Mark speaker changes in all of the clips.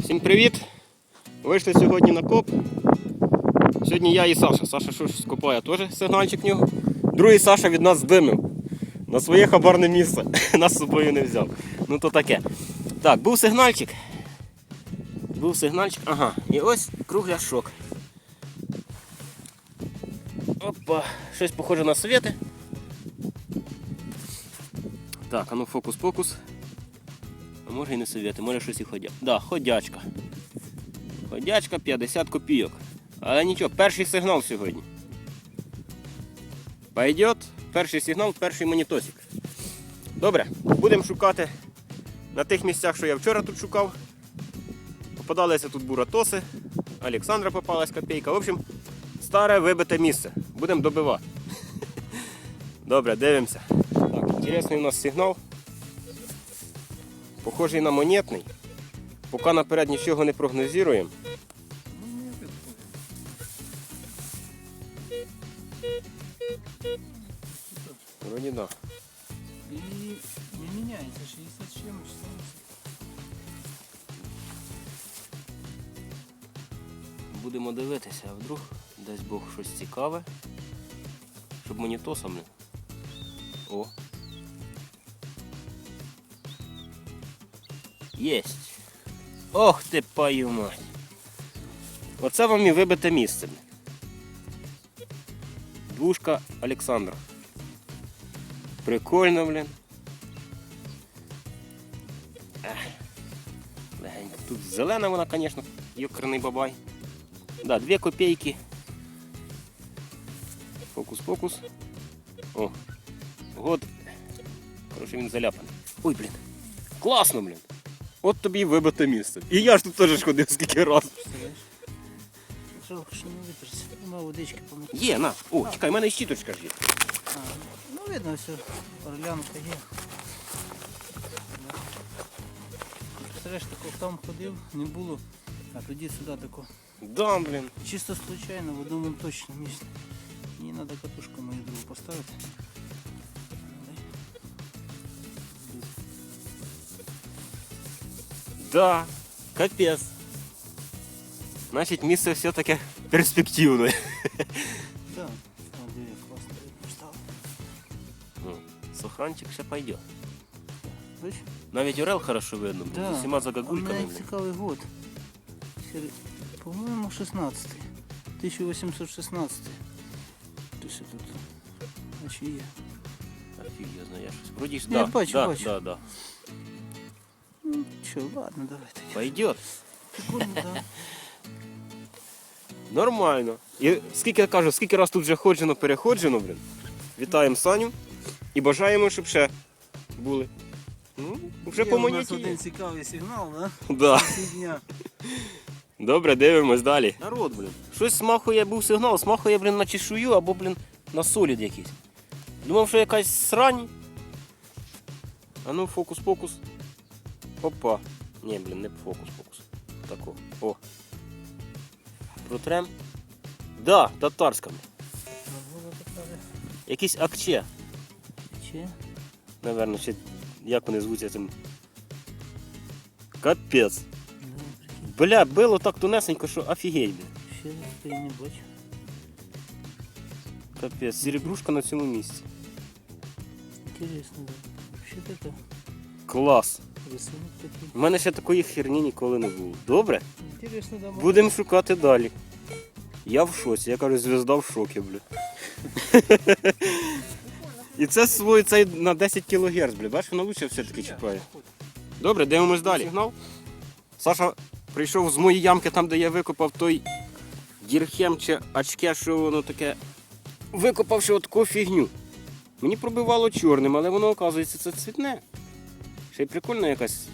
Speaker 1: Всім привіт! Вийшли сьогодні на коп. Сьогодні я і Саша. Саша щось скопає теж сигнальчик в нього. Другий Саша від нас здимив. На своє хабарне місце. Нас з собою не взяв. Ну то таке. Так, був сигнальчик. Був сигнальчик. Ага. І ось кругляшок. Опа, щось похоже на совєти. Так, а ну фокус-фокус. А може і не совєти, може щось і ходя. Да, ходячка. Ходячка 50 копійок. Але нічого, перший сигнал сьогодні. Пойдет. Перший сигнал, перший монітосик. Добре, будемо шукати на тих місцях, що я вчора тут шукав. Попадалися тут буратоси, Олександра попалась копійка. В общем, старе вибите місце. Будемо добивати. Добре, дивимося. Так, інтересний у нас сигнал. Похожий на монетний. Поки наперед нічого не прогнозуємо. Вроді да.
Speaker 2: И не меняется 60 с чем 70.
Speaker 1: Будемо дивитися, а вдруг дасть Бог щось цікаве. Щоб монітосом не. О. Єсть. Ох ти паю мать. Оце вам і вибите місце. Двушка Олександра. Прикольно, блін. Легенько. Тут зелена вона, звісно, йокерний бабай. Да, 2 копейки. Фокус-фокус. О. Год. Короче, він заляпаний. Ой, блін. Класно, блін. От тобі і вибите місце. І я ж тут теж ходив скільки разів.
Speaker 2: Представляешь? Жалко, не. Нема водички помыть.
Speaker 1: Є, на. О, чекай, в мене і щіточка ж є.
Speaker 2: А, ну видно все. Орлянка є. Представляєш, тако там ходив, не було. А тоді сюди тако.
Speaker 1: Да, блін.
Speaker 2: Чисто случайно в одному точно місці. Мені треба катушку мою другу поставити.
Speaker 1: Да. Капець. Значить, місце все таке перспективне.
Speaker 2: Да. О, диви, класно поставив.
Speaker 1: Ну, Сохранчик ще пойде.
Speaker 2: Бачиш?
Speaker 1: Навіть орел хорошо видно, блін, з усіма
Speaker 2: У
Speaker 1: загагульками.
Speaker 2: мене
Speaker 1: блін.
Speaker 2: цікавий год. Сер- По-моєму, 16 1816 Хтось тут. Значить є.
Speaker 1: Офіг, я знаю, я щось. Вроді ж,
Speaker 2: Я
Speaker 1: да,
Speaker 2: бачу,
Speaker 1: да,
Speaker 2: бачу.
Speaker 1: да, да.
Speaker 2: Ну, ладно, давайте.
Speaker 1: Пойдет.
Speaker 2: Прикольно, да.
Speaker 1: Нормально. І скільки я кажу, скільки раз тут вже ходжено, переходжено, блін. Вітаємо Саню і бажаємо, щоб ще були. Ну, вже
Speaker 2: Є
Speaker 1: по
Speaker 2: у нас
Speaker 1: моніті.
Speaker 2: один цікавий сигнал, да?
Speaker 1: Да.
Speaker 2: Дня.
Speaker 1: Добре, дивимось далі. Народ, блін. Щось смахує, був сигнал, смахує, блін, на чешую або, блін, на солід якийсь. Думав, що якась срань. А ну, фокус-фокус. Опа. Ні, блін, не фокус-фокус. Тако. О. Протрем. Да, татарська. Якийсь акче.
Speaker 2: Чи?
Speaker 1: Наверно, ще як вони звуться цим. Капець.
Speaker 2: Ну.
Speaker 1: Бля, було так тунесенько, що офігеть, блін.
Speaker 2: Ще ти не бачу.
Speaker 1: Капець, серебрушка на цьому місці.
Speaker 2: Інтересно, да. Ще таке.
Speaker 1: Клас.
Speaker 2: Такий.
Speaker 1: У мене ще такої херні ніколи не було. Добре?
Speaker 2: Інтересно, да.
Speaker 1: Будемо шукати далі. Я в шоці, я кажу, звізда в шокі, бля. І це свій цей на 10 кГц, бля. Бачиш, воно лучше все-таки чіпає. Добре, дивимось далі. Сигнал. Саша прийшов з моєї ямки, там, де я викопав той дірхем чи очке, що воно таке. Викопавши от таку фігню. Мені пробивало чорним, але воно, оказується, це цвітне. Ще й прикольно якась.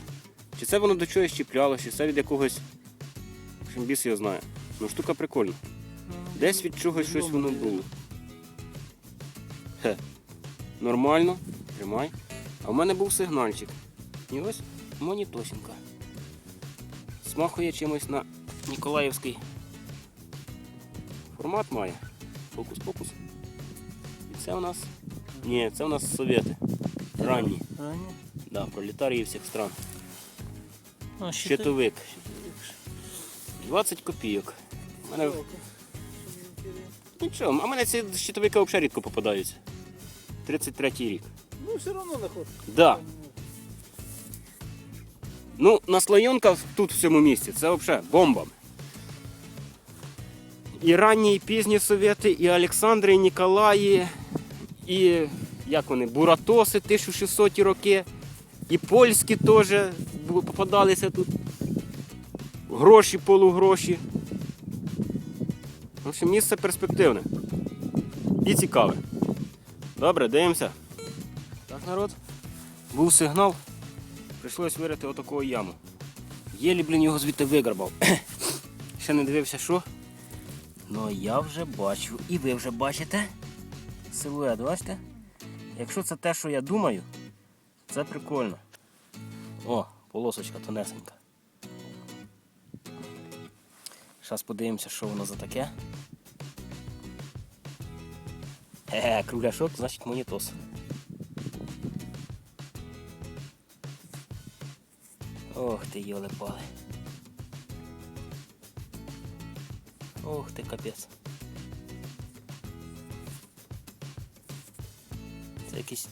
Speaker 1: Чи це воно до чогось чіплялося, чи це від якогось. Біс його знає. Ну штука прикольна. Десь від чогось щось воно було. Хе. Нормально. Тримай. А в мене був сигнальчик. І ось монітосінка. Смахує чимось на Ніколаївський формат має. Фокус-фокус. І це у нас. Ні, це у нас совєти. Ранні.
Speaker 2: Ранні.
Speaker 1: Да, пролетарії всіх стран.
Speaker 2: А,
Speaker 1: Щитовик.
Speaker 2: щитовик.
Speaker 1: 20 копійок. У мене... Нічого, а мене ці щитовики взагалі рідко попадаються. 33 рік.
Speaker 2: Ну, все одно знаходить.
Speaker 1: Да. Ну, наслоєнка тут в цьому місці, це взагалі бомба. І ранні, і пізні совєти, і Олександри, і Ніколаї, і як вони, Буратоси 1600 роки, і польські теж попадалися тут. Гроші, полугроші. В общем, місце перспективне. І цікаве. Добре, дивимося. Так, народ. Був сигнал, прийшлось вирити отаку яму. Єлі, блін, його звідти виграбав. Ще не дивився, що. Ну я вже бачу. І ви вже бачите. Силует, бачите? Якщо це те, що я думаю, це прикольно. О, полосочка тонесенька. Зараз подивимося, що воно за таке. Е, кругляшок, значить монітос. Ох ти, йоле-пале. Ох ти, капець. Це якийсь.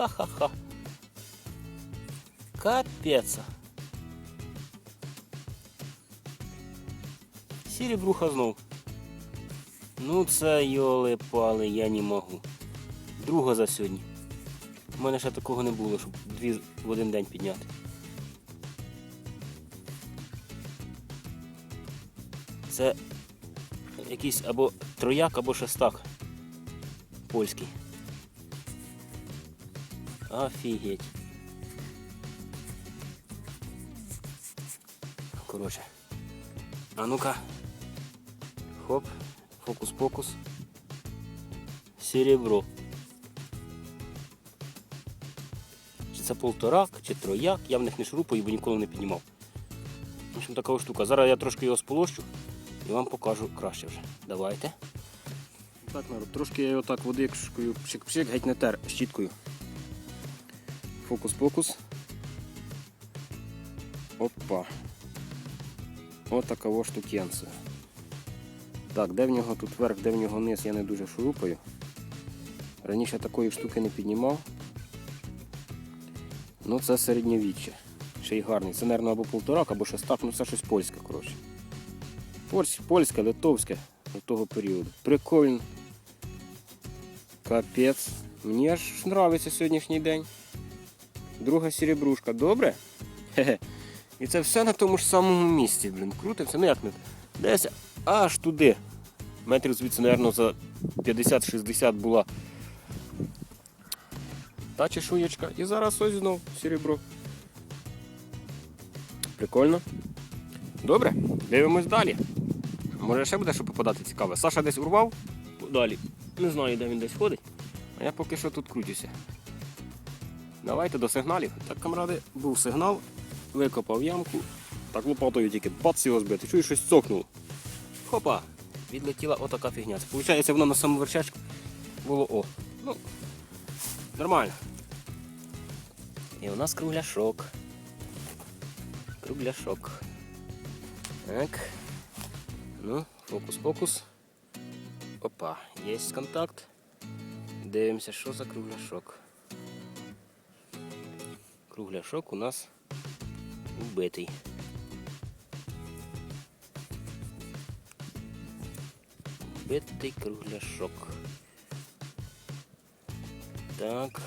Speaker 1: Ха-ха-ха. Капець. Сірібруха знов. Ну це йоли-пали, я не можу. Друга за сьогодні. У мене ще такого не було, щоб дві в один день підняти. Це якийсь або трояк, або шестак. Польський. Офігеть. Коротше. А ну-ка. Хоп. Фокус-покус. Серебро. Чи це полторак, чи трояк, я в них не шурупаю, бо ніколи не піднімав. В общем, така штука. Зараз я трошки його сполощу і вам покажу краще вже. Давайте. Так, народ, трошки я його так водичкою пшик-пшик, геть не тер щіткою. Фокус-покус. Опа. Отака ось штукенція. Так, де в нього тут верх, де в нього низ, я не дуже шурупаю. Раніше такої штуки не піднімав. Ну це середньовіччя. Ще й гарний. Це, мабуть, або полторак, або шестак, ну це щось польське, коротше. Польське, литовське до того періоду. Прикольно. Капець. Мені аж нравиться сьогоднішній день. Друга серебрушка. Добре? Хе-хе. І це все на тому ж самому місці, блін. Крутиться. Ну як не. Десь аж туди. Метрів звідси, мабуть, за 50-60 була та чешуєчка. І зараз ось знов серебро. Прикольно. Добре, дивимось далі. Може ще буде що попадати цікаве. Саша десь урвав далі. Не знаю, де він десь ходить. А я поки що тут крутюся. Давайте до сигналів. Так, камради, був сигнал, викопав ямку. Так лопатою тільки бац його збити. Чую, щось цокнуло. Хопа! Відлетіла отака фігня. Получається, воно на самому вершечку було о. Ну, нормально. І у нас кругляшок. Кругляшок. Так. Ну, фокус-фокус. Опа, є контакт. Дивимося, що за кругляшок. Кругляшок у нас вбитий. Вбитий кругляшок. Так.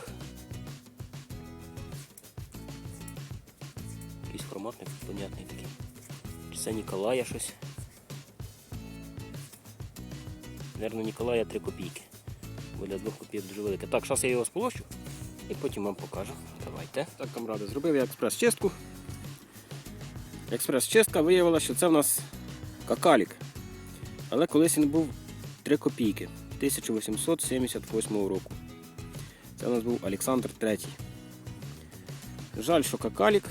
Speaker 1: Якийсь формат непонятний такий. Це Ніколая щось? Наверно, Ніколая 3 копійки. Бо для 2 копійок дуже велике. Так, зараз я його сполощу і потім вам покажу. Давайте. Так, камради, зробив я експрес-чистку. Експрес-чистка виявила, що це в нас какалік. Але колись він був 3 копійки 1878 року. Це у нас був Олександр III. Жаль, що какалік.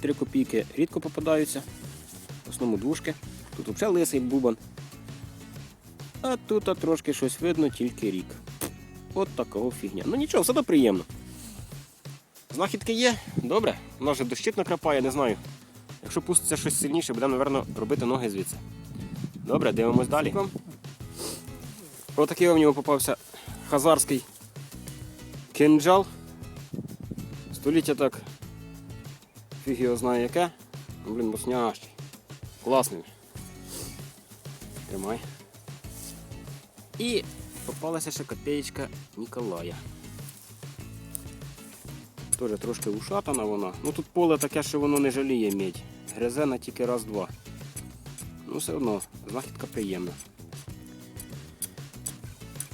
Speaker 1: 3 копійки рідко попадаються. В основному двушки. Тут взагалі лисий бубан. А тут трошки щось видно, тільки рік. От такого фігня. Ну нічого, все одно приємно. Знахідки є, добре. У нас вже дощик накрапає, не знаю. Якщо пуститься щось сильніше, будемо, напевно, робити ноги звідси. Добре, дивимось далі. Отакий у нього попався хазарський кинджал. Століття так. Фіг його знає яке. Ну, блін, мощнящий. Класний. Тримай. І попалася ще копеєчка Ніколая. Теж трошки ушатана вона. Ну тут поле таке, що воно не жаліє медь. Гризе на тільки раз-два. Ну все одно, знахідка приємна.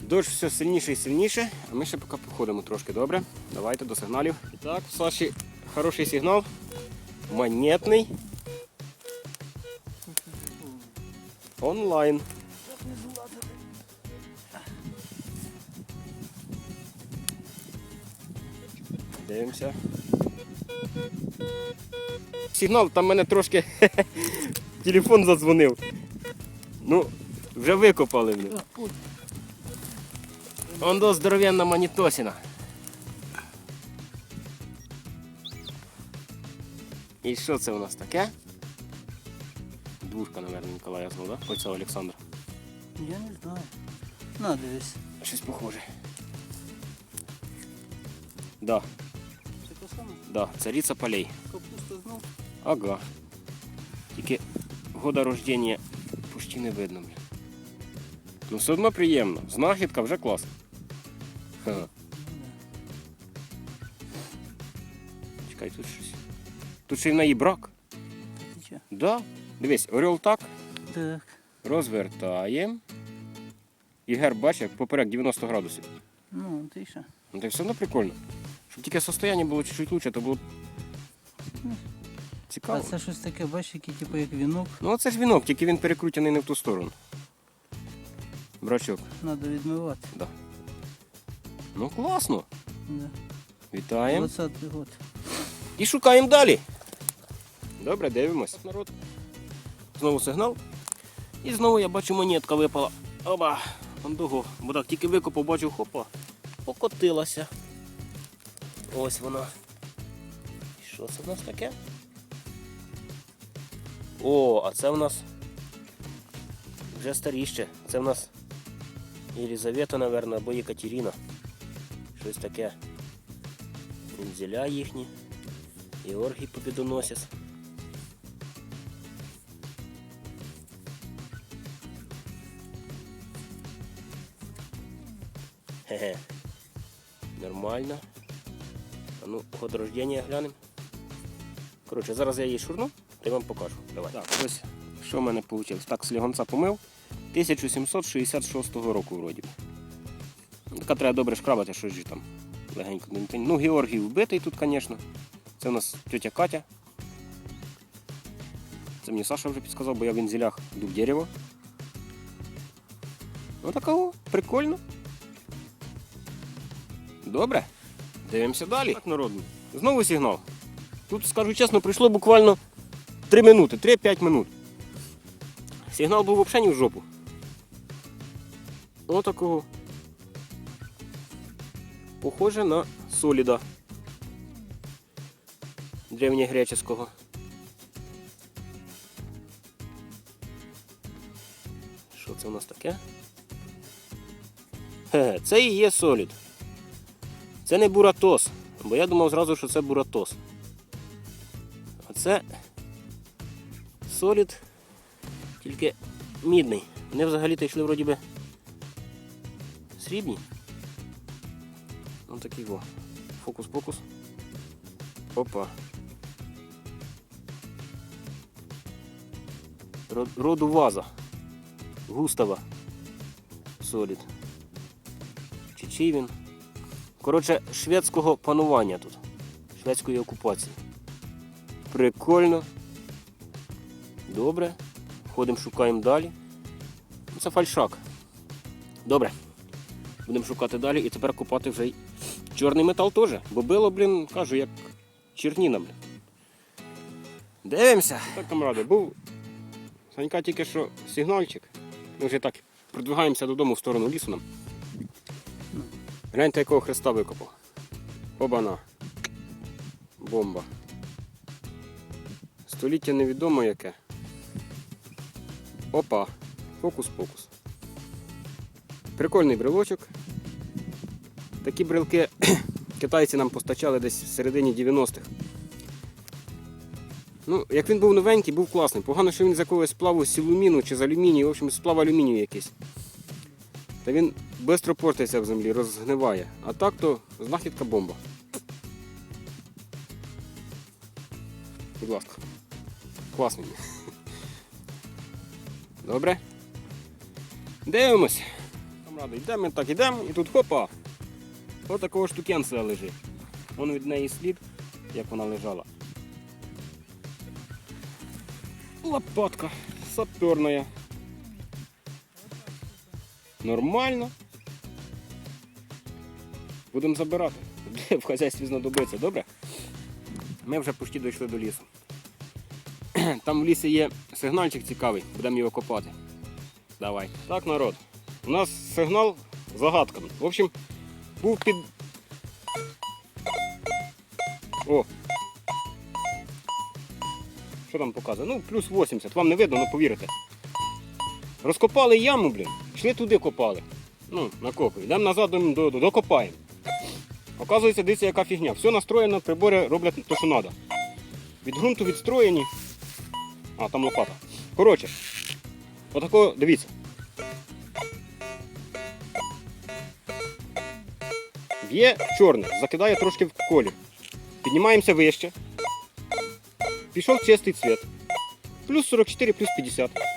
Speaker 1: Дощ все сильніше і сильніше, а ми ще поки походимо трошки добре. Давайте до сигналів. І так, Саші хороший сигнал. Монетний. Онлайн. Дивимося. Сигнал, там мене трошки телефон задзвонив. Ну, вже викопали мене. Он до здоровенна манітосіна. І що це у нас таке? Двушка, мабуть, Ніколая знов, да? Ось це Олександр.
Speaker 2: Я не знаю. На, дивись.
Speaker 1: Щось похоже. Да? Да, цариця полей.
Speaker 2: Капуста знов.
Speaker 1: Ага. Тільки года рождения почти не видно. Блін. Ну все одно приємно. Знахідка вже клас. Ха. Чекай, тут щось. Тут ще й в неї брак.
Speaker 2: Чо?
Speaker 1: Да. Дивись, орел так,
Speaker 2: Так.
Speaker 1: розвертаємо. І герб бачиш, поперек 90 градусів.
Speaker 2: Ну, ти що?
Speaker 1: Ну так все одно прикольно. Щоб тільки состояние було чуть-чуть лучше, то було б
Speaker 2: А
Speaker 1: цікаво.
Speaker 2: це щось таке, бачиш, який типу як вінок.
Speaker 1: Ну це ж вінок, тільки він перекрутений не в ту сторону. Брачок.
Speaker 2: Треба відмивати.
Speaker 1: Да. Ну класно.
Speaker 2: Да.
Speaker 1: Вітаємо.
Speaker 2: 20-й год.
Speaker 1: І шукаємо далі. Добре, дивимось. Народ. Знову сигнал. І знову я бачу монетка випала. Оба! Бо так тільки викопав, бачу, хопа, покотилася. Ось вона. І що це в нас таке? О, а це в нас вже старіще. Це в нас Єлізавета, мабуть, або Єкатерина. Щось таке. Вензеля їхні. Георгій Побідоносець. Хе-хе. Нормально. Ну, год рождения глянемо. Коротше, зараз я її шурну та й вам покажу. Давай. Так, ось що в мене вийшло. Так, слігонца помив. 1766 року вроді. Така треба добре шкрабати, що ж там легенько. Ну, Георгій вбитий тут, звісно. Це у нас тетя Катя. Це мені Саша вже підказав, бо я в вензелях дуб дерево. Ну такого, прикольно. Добре. Дивимося далі. Так, народний. Знову сигнал. Тут, скажу чесно, пройшло буквально 3 минути, 3-5 минут. Сигнал був взагалі не в жопу. Отакого. Похоже на соліда древньогреческого. Що це у нас таке? Хе, це і є солід. Це не буратос, бо я думав зразу, що це буратос. А це солід, тільки мідний. Вони взагалі-то йшли вроді би срібні. Ось такий во. Фокус-покус. Опа. Род- Роду ваза. Густава. Солід. Чи чий він? Коротше, шведського панування тут. Шведської окупації. Прикольно. Добре. Ходимо, шукаємо далі. Ну, Це фальшак. Добре. Будемо шукати далі і тепер купати вже й чорний метал теж. Бо било, блін, кажу, як черніна, блін. Дивимося. Так, камради, був Санька тільки що сигнальчик. Ми вже так продвигаємося додому в сторону лісу нам. Гляньте, якого хреста викопав. Обана. Бомба. Століття невідомо яке. Опа. Фокус-покус. Прикольний брелочок. Такі брелки китайці нам постачали десь в середині 90-х. Ну, як він був новенький, був класний. Погано, що він з якогось сплаву з алюміну чи з алюмінію, в общем, сплав алюмінію якийсь. Та він швидко портиться в землі, розгниває. А так то знахідка бомба. Будь ласка. Класний. Добре. Дивимось. Камради, йдемо так, йдемо, і тут хопа. Ось такого штукенця лежить. Вон від неї слід, як вона лежала. Лопатка саперная. Нормально. Будемо забирати. В хазяйстві знадобиться, добре? Ми вже почти дійшли до лісу. Там в лісі є сигнальчик цікавий, будемо його копати. Давай. Так, народ. У нас сигнал загадка. В общем, був під. О! Що там показує? Ну, плюс 80. Вам не видно, але повірите. Розкопали яму, блін, йшли туди копали. Ну, накопуємо. Йдемо назад до, до, до- докопаємо. Оказується, дивіться, яка фігня. Все настроєно, прибори роблять те, що треба. Від ґрунту відстроєні. А, там лопата. Коротше, отако, дивіться. Б'є чорне, закидає трошки в колір. Піднімаємося вище. Пішов чистий цвіт. Плюс 44, плюс 50.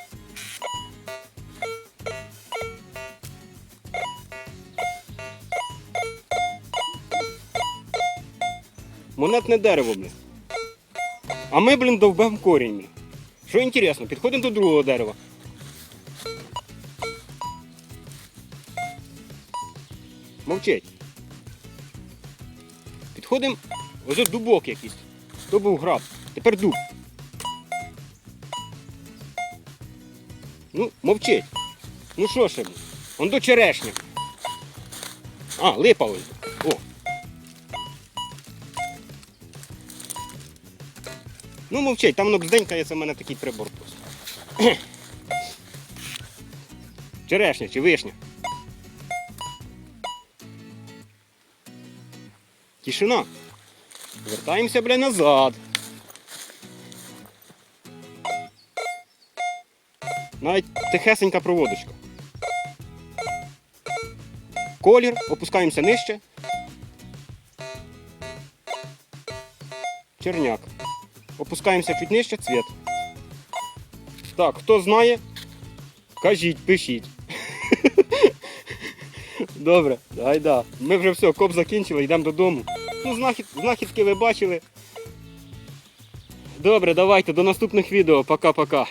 Speaker 1: Монетне дерево, блін. А ми, блін, довбем корінь. Блін. Що інтересно, підходимо до другого дерева. Мовчить. Підходимо, ось дубок якийсь. То був граб. Тепер дуб. Ну, мовчить. Ну що ще? блін? Он до черешня. А, липа ось. О. Ну мовчить, там воно бзденькає, це в мене такий прибор просто. Черешня чи вишня. Тишина. Вертаємося, бля, назад. Навіть тихесенька проводочка. Колір, опускаємося нижче. Черняк. Опускаємося чуть нижче, цвіт. Так, хто знає, кажіть, пишіть. Добре, гайда. Ми вже все, коп закінчили, йдемо додому. Ну, знахід, знахідки ви бачили. Добре, давайте до наступних відео. Пока-пока.